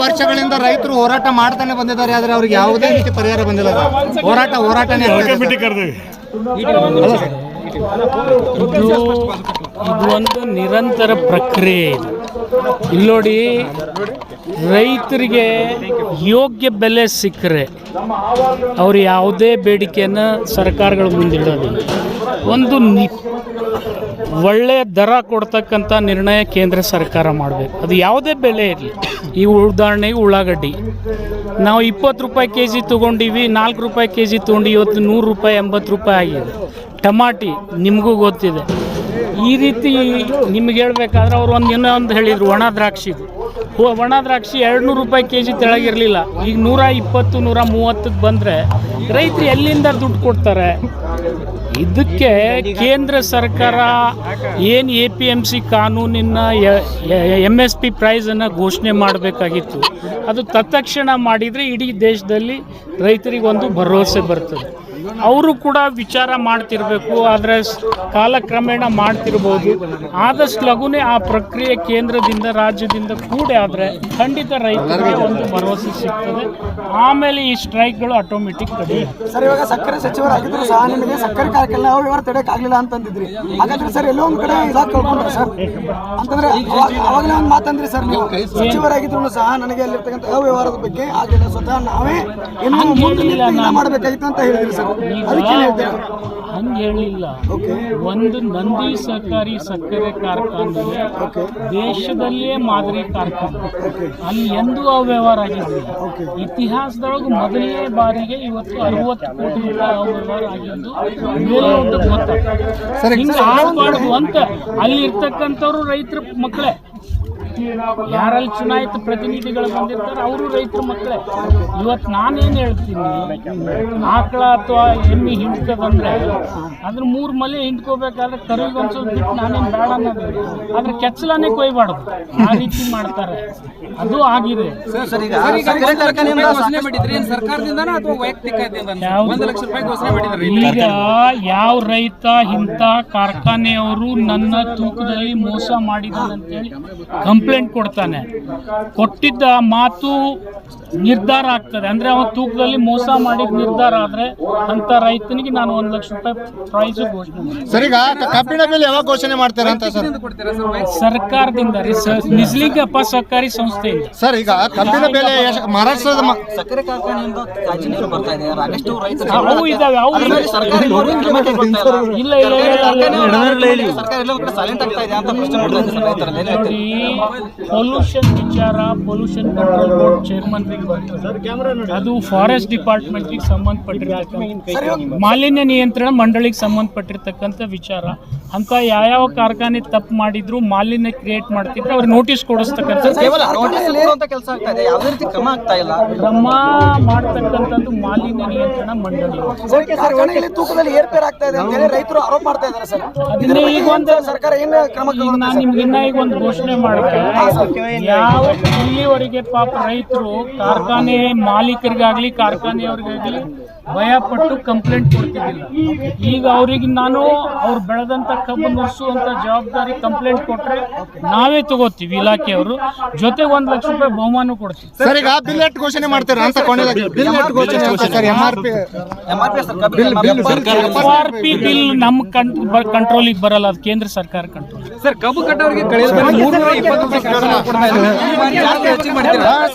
ವರ್ಷಗಳಿಂದ ರೈತರು ಹೋರಾಟ ಮಾಡ್ತಾನೆ ಬಂದಿದ್ದಾರೆ ಆದ್ರೆ ಅವ್ರಿಗೆ ಯಾವುದೇ ರೀತಿ ಪರಿಹಾರ ಬಂದಿಲ್ಲ ಸರ್. ಹೋರಾಟ ಹೋರಾಟನೇ ಇದೆ. ಇದು ಇದು ಒಂದು ನಿರಂತರ ಪ್ರಕ್ರಿಯೆ ಇದು ಇಲ್ಲಿ ನೋಡಿ ರೈತರಿಗೆ ಯೋಗ್ಯ ಬೆಲೆ ಸಿಕ್ಕರೆ ಅವರು ಯಾವುದೇ ಬೇಡಿಕೆಯನ್ನು ಸರ್ಕಾರಗಳು ಮುಂದಿಡೋದಿಲ್ಲ ಒಂದು ನಿ ಒಳ್ಳೆಯ ದರ ಕೊಡ್ತಕ್ಕಂಥ ನಿರ್ಣಯ ಕೇಂದ್ರ ಸರ್ಕಾರ ಮಾಡಬೇಕು. ಅದು ಯಾವುದೇ ಬೆಲೆ ಇರಲಿ. ಈ ಉದಾಹರಣೆಗೆ ಉಳ್ಳಾಗಡ್ಡಿ. ನಾವು ಇಪ್ಪತ್ತು ರೂಪಾಯಿ ಕೆ ಜಿ ತೊಗೊಂಡಿವಿ, ನಾಲ್ಕು ರೂಪಾಯಿ ಕೆ ಜಿ ತೊಗೊಂಡು ಇವತ್ತು ನೂರು ರೂಪಾಯಿ, ಎಂಬತ್ತು ರೂಪಾಯಿ ಆಗಿದೆ. ಟಮಾಟಿ ನಿಮಗೂ ಗೊತ್ತಿದೆ. ಈ ರೀತಿ ನಿಮ್ಗೆ ಹೇಳ್ಬೇಕಾದ್ರೆ ಅವ್ರು ಒಂದು ಇನ್ನೂ ಒಂದು ಹೇಳಿದರು, ಒಣ ದ್ರಾಕ್ಷಿದು. ಒಣ ದ್ರಾಕ್ಷಿ ಎರಡು ನೂರು ರೂಪಾಯಿ ಕೆ ಜಿ ತೆಳಗಿರಲಿಲ್ಲ. ಈಗ ನೂರ ಇಪ್ಪತ್ತು, ನೂರ ಮೂವತ್ತಕ್ಕೆ ಬಂದರೆ ರೈತರು ಎಲ್ಲಿಂದ ದುಡ್ಡು ಕೊಡ್ತಾರೆ? ಇದಕ್ಕೆ ಕೇಂದ್ರ ಸರ್ಕಾರ ಏನು ಎ ಪಿ ಎಂ ಸಿ ಕಾನೂನಿನ ಎಂ ಎಸ್ ಪಿ ಪ್ರೈಸನ್ನು ಘೋಷಣೆ ಮಾಡಬೇಕಾಗಿತ್ತು. ಅದು ತತ್ಕ್ಷಣ ಮಾಡಿದರೆ ಇಡೀ ದೇಶದಲ್ಲಿ ರೈತರಿಗೆ ಒಂದು ಭರವಸೆ ಬರ್ತದೆ. ಅವರು ಕೂಡ ವಿಚಾರ ಮಾಡ್ತಿರ್ಬೇಕು ಆದರೆ ಕಾಲಕ್ರಮೇಣ ಮಾಡ್ತಿರ್ಬೋದು. ಆದಷ್ಟು ಲಘುನೇ ಆ ಪ್ರಕ್ರಿಯೆ ಕೇಂದ್ರದಿಂದ ರಾಜ್ಯದಿಂದ ಕೂಡ ಆದರೆ ಖಂಡಿತ ರೈತರಿಗೆ ಒಂದು ಭರವಸೆ ಸಿಗ್ತದೆ. ಆಮೇಲೆ ಈ ಸ್ಟ್ರೈಕ್ಗಳು ಆಟೋಮೆಟಿಕ್ ಕಡಿಮೆ ಸರ್ ಇವಾಗ ಸಕ್ಕರೆ ಸಚಿವರಾಗಿದ್ರು ಸಹ ನಿಮಗೆ ಸಕ್ಕರೆ ಕಾರ್ಯಕ್ರಮ ಯಾವ ವ್ಯವಹಾರ ಅಂತಂದಿದ್ರಿ. ಹಾಗಾದ್ರೆ ಸರ್ ಎಲ್ಲೋ ಒಂದು ಕಡೆ ಇದಾಗಿ ಕಳ್ಕೊಂಡ್ರೆ ಸರ್? ಅಂತಂದ್ರೆ ಅವಾಗ- ಅವಾಗಲೇ ಒಂದು ಮಾತಂದ್ರಿ ಸರ್ ನೀವು. ಸಚಿವರಾಗಿದ್ರು ಸಹ ನನಗೆ ಅಲ್ಲಿರ್ತಕ್ಕಂಥ ಅವ್ಯವಹಾರದ ವ್ಯವಹಾರದ ಬಗ್ಗೆ ಆಗಿಲ್ಲ. ಸ್ವತಃ ನಾವೇ ಇನ್ನೊಂದು ಮಾಡಬೇಕಾಗಿತ್ತು ಅಂತ ಹೇಳಿದ್ರಿ ಸರ್. ಅದಕ್ಕೆ ಹಂಗೆ ಹೇಳಿಲ್ಲ. ಒಂದು ನಂದಿ ಸಹಕಾರಿ ಸಕ್ಕರೆ ಕಾರ್ಖಾನೆ ದೇಶದಲ್ಲಿಯೇ ಮಾದರಿ ಕಾರ್ಖಾನೆ. ಅಲ್ಲಿ ಎಂದೂ ಅವ್ಯವಹಾರ ಆಗಿರಲಿಲ್ಲ ಇತಿಹಾಸದೊಳಗೆ ಮೊದಲನೇ ಬಾರಿಗೆ ಇವತ್ತು ಅರವತ್ತು ಕೋಟಿ ರೂಪಾಯಿ ಅವ್ಯವಹಾರ ಆಗಿದ್ದು ಮೇಲ್ನೋಟಕ್ಕೆ ಗೊತ್ತಾಗ್ತದೆ ಹಿಂಗೆ ಆಗಬಾರ್ದು ಅಂತ ಅಲ್ಲಿ ಇರ್ತಕ್ಕಂಥವ್ರು ರೈತರ ಮಕ್ಕಳೇ. ಯಾರಲ್ಲಿ ಚುನಾಯಿತ ಪ್ರತಿನಿಧಿಗಳು ಬಂದಿರ್ತಾರೆ ಅವರು ರೈತರ ಮಕ್ಕಳೇ. ಇವತ್ತು ನಾನೇನು ಹೇಳ್ತೀನಿ? ಆಕಳ ಅಥವಾ ಎಮ್ಮೆ ಹಿಂಡ್ತದಂದ್ರೆ ಅದ್ರ ಮೂರು ಮಲೆ ಹಿಂಡ್ಕೋಬೇಕಾದ್ರೆ ಕರುವಿಗೆ ಒಂದು ಸ್ವಲ್ಪ ಬಿಟ್ಟು ನಾನೇನು ಬೇಡ ಅನ್ನೋದು. ಆದ್ರೆ ಕೆಚ್ಚಲನೇ ಕೊಯ್ಬಾರ್ದು. ಆ ರೀತಿ ಮಾಡ್ತಾರೆ. ಅದು ಆಗಿದೆ. ಸರ್ ಈಗ ಸಕ್ಕರೆ ಕಾರ್ಖಾನೆಯಿಂದ ಘೋಷಣೆ ಮಾಡಿದ್ರಿ ಏನ್ ಸರ್ಕಾರದಿಂದನಾ ಅಥವಾ ವೈಯಕ್ತಿಕ ಯಾವ್ದು? ಒಂದು ಲಕ್ಷ ರೂಪಾಯಿ ಘೋಷಣೆ ಮಾಡಿದ್ರಿ ಈಗ ಯಾವ ರೈತ ಇಂಥ ಕಾರ್ಖಾನೆಯವರು ನನ್ನ ತೂಕದಲ್ಲಿ ಮೋಸ ಮಾಡಿದ್ದಾನೆ ಅಂತೇಳಿ ಕಂಪ್ಲೇಂಟ್ ಕೊಡ್ತಾನೆ. ಕೊಟ್ಟಿದ್ದ ಮಾತು ನಿರ್ಧಾರ ಆಗ್ತದೆ. ಅಂದ್ರೆ ಅವನ ತೂಕದಲ್ಲಿ ಮೋಸ ಮಾಡಿದ ನಿರ್ಧಾರ ಆದರೆ ಅಂತ ರೈತನಿಗೆ ನಾನು ಒಂದು ಲಕ್ಷ ರೂಪಾಯಿ ಪ್ರೈಸ್ ಘೋಷಣೆ ಸರ್ ಈಗ ಕಬ್ಬಿಣ ಬೆಲೆ ಯಾವಾಗ ಘೋಷಣೆ ಮಾಡ್ತಾರೆ ಅಂತ ಸರ್? ಸರ್ಕಾರದಿಂದ ರೀ ಸ- ನಿಜ್ಲಿಂಗಪ್ಪ ಸಹಕಾರಿ ಸಂಸ್ಥೆಯಿಂದ ಸರ್ ಈಗ ಕಬ್ಬಿಣ ಬೆಲೆ ಮಹಾರಾಷ್ಟ್ರದ ಸಕ್ಕರೆ ಕಾರ್ಖಾನೆಯಿಂದ ಕಾಜಿ ನೀರು ಬರ್ತಾ ಇದೆ. ಸಾಕಷ್ಟು ರೈತರು ಅವು ಇದಾವೆ ಅವು ಸರ್ಕಾರ ಇಲ್ಲ. ಇಲ್ಲ ಇಲ್ಲ ಇಲ್ಲ, ಇಲ್ಲ. ಸರ್ಕಾರ ಎಲ್ಲ ಕಡೆ ಸೈಲೆಂಟ್ ಆಗ್ತಾ ಇದೆ ಅಂತ ಪ್ರಶ್ನೆ ಮಾಡ್ತಾ ಇದ್ದಾರೆ ಸರ್ ರೈತರಲ್ಲಿ. ಏನ್ ನೋಡಿ ಪೊಲ್ಯೂಷನ್ ವಿಚಾರ ಪೊಲ್ಯೂಷನ್ ಕಂಟ್ರೋಲ್ ಬೋರ್ಡ್ ಚೇರ್ಮನ್ ಅದು ಫಾರೆಸ್ಟ್ ಡಿಪಾರ್ಟ್ಮೆಂಟ್ಗೆ ಸಂಬಂಧಪಟ್ಟಿರ್ತಕ್ಕಂಥ ಮಾಲಿನ್ಯ ನಿಯಂತ್ರಣ ಮಂಡಳಿಗೆ ಸಂಬಂಧಪಟ್ಟಿರ್ತಕ್ಕಂಥ ವಿಚಾರ. ಅಂತ ಯಾವ ಕಾರ್ಖಾನೆ ತಪ್ಪು ಮಾಡಿದ್ರು ಮಾಲಿನ್ಯ ಕ್ರಿಯೇಟ್ ಮಾಡ್ತಿದ್ರು ಅವ್ರಿಗೆ ನೋಟಿಸ್ ಕೊಡಿಸ್ತಕ್ಕಂಥ ಕೇವಲ ನೋಟಿಸ್ ಕೊಡುವಂತ ಕೆಲಸ ಆಗ್ತಾ ಇದೆ. ಯಾವುದೇ ರೀತಿ ಕ್ರಮ ಇಲ್ಲ. ಮಾಡ್ತಕ್ಕಂಥದ್ದು ಮಾಲಿನ್ಯ ನಿಯಂತ್ರಣ ಮಂಡಳಿ. ಕಾರ್ಖಾನೆಯಲ್ಲಿ ತೂಕದಲ್ಲಿ ಏರ್ಪೇರ್ ಆಗ್ತಾ ಇದೆ ರೈತರು ಆರೋಪ ಮಾಡ್ತಾ ಇದ್ದಾರೆ ಸರ್. ಇದನ್ನ ಈಗ ಒಂದು ಸರ್ಕಾರ ಏನು ಕ್ರಮ ನಾನು ನಿಮ್ಗೆ ಇನ್ನ ಈಗ ಒಂದು ಘೋಷಣೆ ಮಾಡಿದೆ. ಯಾವ ಇಲ್ಲಿವರೆಗೆ ಪಾಪ ರೈತರು ಕಾರ್ಖಾನೆ ಮಾಲೀಕರಿಗಾಗ್ಲಿ ಕಾರ್ಖಾನೆಯವ್ರಿಗಾಗ್ಲಿ ಭಯ ಪಟ್ಟು ಕಂಪ್ಲೇಂಟ್ ಕೊಡ್ತಿದ್ದಿಲ್ಲ. ಈಗ ಅವ್ರಿಗೆ ನಾನು ಅವ್ರು ಬೆಳೆದಂತ ಕಬ್ಬು ನುಡಿಸುವಂತ ಜವಾಬ್ದಾರಿ ಕಂಪ್ಲೇಂಟ್ ಕೊಟ್ರೆ ನಾವೇ ತಗೋತೀವಿ ಇಲಾಖೆಯವರು. ಜೊತೆಗೆ ಒಂದ್ ಲಕ್ಷ ರೂಪಾಯಿ ಬಹುಮಾನ ಕೊಡ್ತೀವಿ. ಸರ್ ಈಗ ಬಿಲ್ ಎಟ್ ಘೋಷಣೆ ಮಾಡ್ತೀರಾ ಅಂತ ಬಿಲ್ ಎಟ್ ಘೋಷಣೆ ಅಂತ sir M R P R P bill ನಮ್ಮ ಕಂಟ್ರೋಲಿಗೆ ಬರಲ್ಲ ಅದು ಕೇಂದ್ರ ಸರ್ಕಾರ ಕಂಟ್ರೋಲ್ ಸರ್ ಕಬ್ಬು ಕಟ್ಟವರಿಗೆ ಕಳೆದ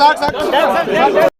ಸಾಕು ಸಾಕು.